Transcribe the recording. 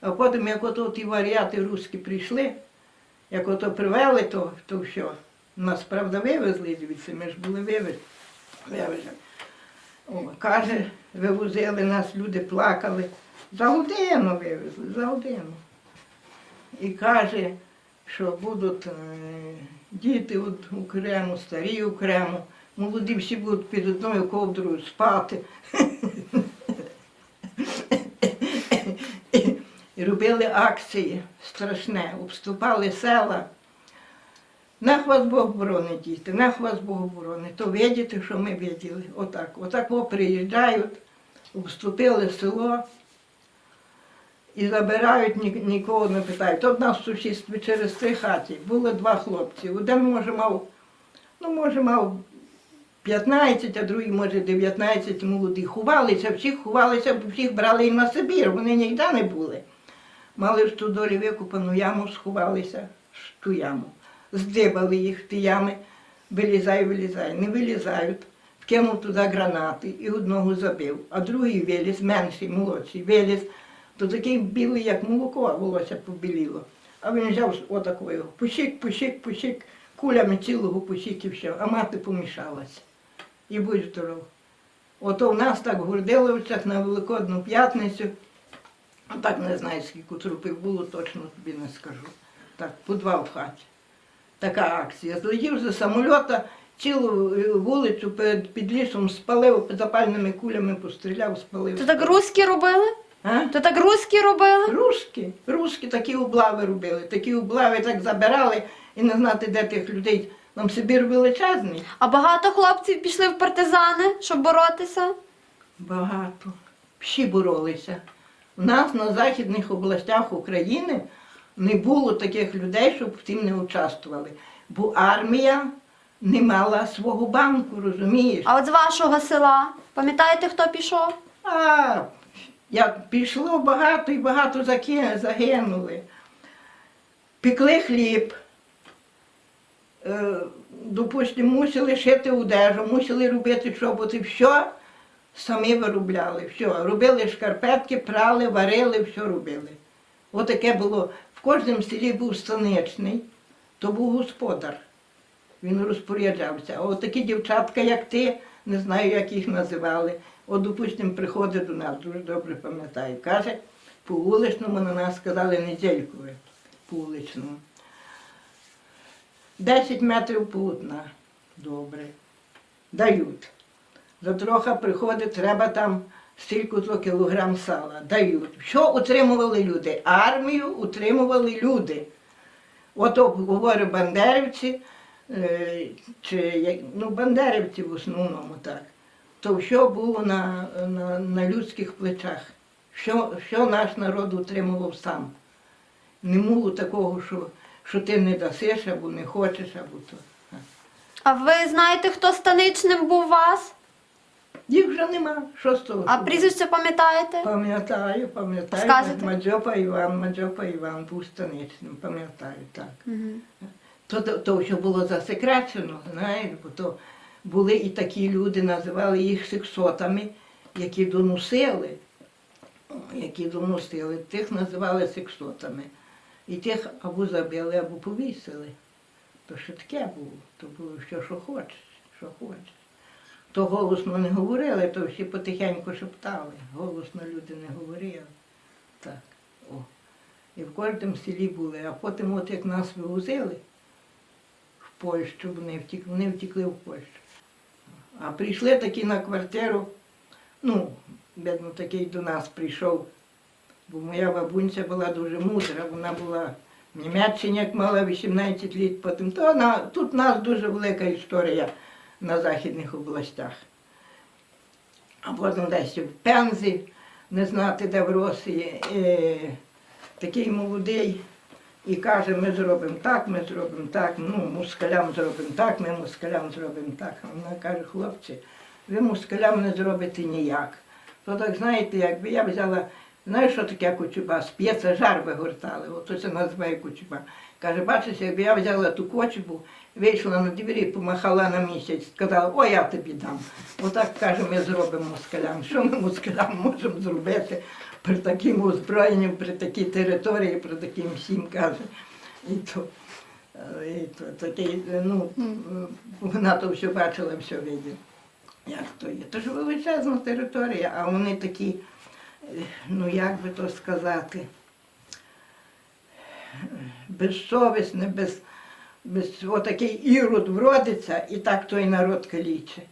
А потім, як ото ті варіати русські прийшли, як ото привели, то, то все. Нас, правда, вивезли звідси, ми ж були вивезені. О, каже, вивозили нас, люди плакали. За годину вивезли, за годину. І каже, що будуть е, діти от окремо, старі окремо, молоді всі будуть під одною ковдрою спати. І робили акції страшне, обступали села. Нах вас Бог борони, діти, нах вас Бог борони. То видите, що ми виділи. Отак. Отак о, приїжджають, обступили село і забирають, ні- нікого не питають. От нас в сусідстві через три хаті було два хлопці. Один може мав, ну може мав 15, а другий може 19 молоді. Ховалися, всіх ховалися, всіх брали і на Сибір, вони ніде не були. Мали в стодолі викопану яму, сховалися в ту яму. Здибали їх ті ями, вилізай, вилізай. Не вилізають. Вкинув туди гранати і одного забив, а другий виліз, менший, молодший, виліз, то такий білий, як молоко, а волосся побіліло. А він взяв отакою, пущик, пущик, пущик, кулями цілого пущик і все, а мати помішалася. І будь здоров. Ото в нас так в Гордиловцях на Великодну п'ятницю, а так не знаю, скільки трупів було, точно тобі не скажу. Так, по два в хаті. Така акція. Злетів за самольота, цілу е, вулицю перед під лісом спалив, запальними кулями постріляв, спалив. То так руські робили? А? То так руські робили? Русські, русські такі облави робили, такі облави так забирали і не знати, де тих людей. Нам Сибір величезний. А багато хлопців пішли в партизани, щоб боротися? Багато. Всі боролися. У нас на західних областях України не було таких людей, щоб в тим не участвували. Бо армія не мала свого банку, розумієш? А от з вашого села, пам'ятаєте, хто пішов? А як пішло багато і багато загинули. Пекли хліб. Е, Допустимо, мусили шити одежу, мусили робити чоботи, все самі виробляли. Все. Робили шкарпетки, прали, варили, все робили. Отаке було. В кожному селі був станичний, то був господар. Він розпоряджався. А от такі дівчатка, як ти, не знаю, як їх називали. От, допустимо, приходить до нас, дуже добре пам'ятаю. Каже, по вуличному на нас сказали недількове, по вуличному. 10 метрів полотна. Добре. Дають. За трохи приходить, треба там стільки-то кілограм сала. Дають. Що утримували люди? Армію утримували люди. Ото говорять бандерівці, е, чи ну, бандерівці в основному так. То що було на, на, на людських плечах? Що, що наш народ утримував сам? Не було такого, що, що ти не дасиш або не хочеш, або то. А ви знаєте, хто станичним був вас? Їх вже нема. Що з? А прізвище пам'ятаєте? Пам'ятаю, пам'ятаю. Скажете? Мадзьопа Іван, Мадзьопа Іван був станичним, пам'ятаю, так. Мгм. То, то, що було засекречено, знаєш, бо то були і такі люди, називали їх сексотами, які доносили, які доносили, тих називали сексотами. І тих або забили, або повісили. То що таке було? То було що, що хочеш, що хочеш. То голосно не говорили, то всі потихеньку шептали. Голосно люди не говорили. Так. О. І в кожному селі були. А потім, от як нас вивозили в Польщу, вони втікли, вони втікли в Польщу. А прийшли такі на квартиру, ну, бідно такий до нас прийшов, бо моя бабунця була дуже мудра, вона була в Німеччині, як мала 18 літ, потім. То вона, тут у нас дуже велика історія на західних областях. А потім десь в Пензі, не знати, де в Росії. Е, такий молодий і каже, ми зробимо так, ми зробимо так, ну, москалям зробимо так, ми москалям зробимо так. А вона каже, хлопці, ви москалям не зробите ніяк. То так знаєте, якби я взяла Знаєш, що таке кучуба? П'єца жар вигортали, ото це називає кучуба. Каже, бачиш, якби я взяла ту кочубу, вийшла на двері, помахала на місяць, сказала, о, я тобі дам. Отак, каже, ми зробимо москалям. Що ми москалям можемо зробити при такому озброєнні, при такій території, при таким всім, каже. І то, е, і то такий, ну, вона то все бачила, все виділа. Як то є? Тож величезна територія, а вони такі, ну як би то сказати, безсовісне, без, без отакий ірод вродиться, і так той народ калічить.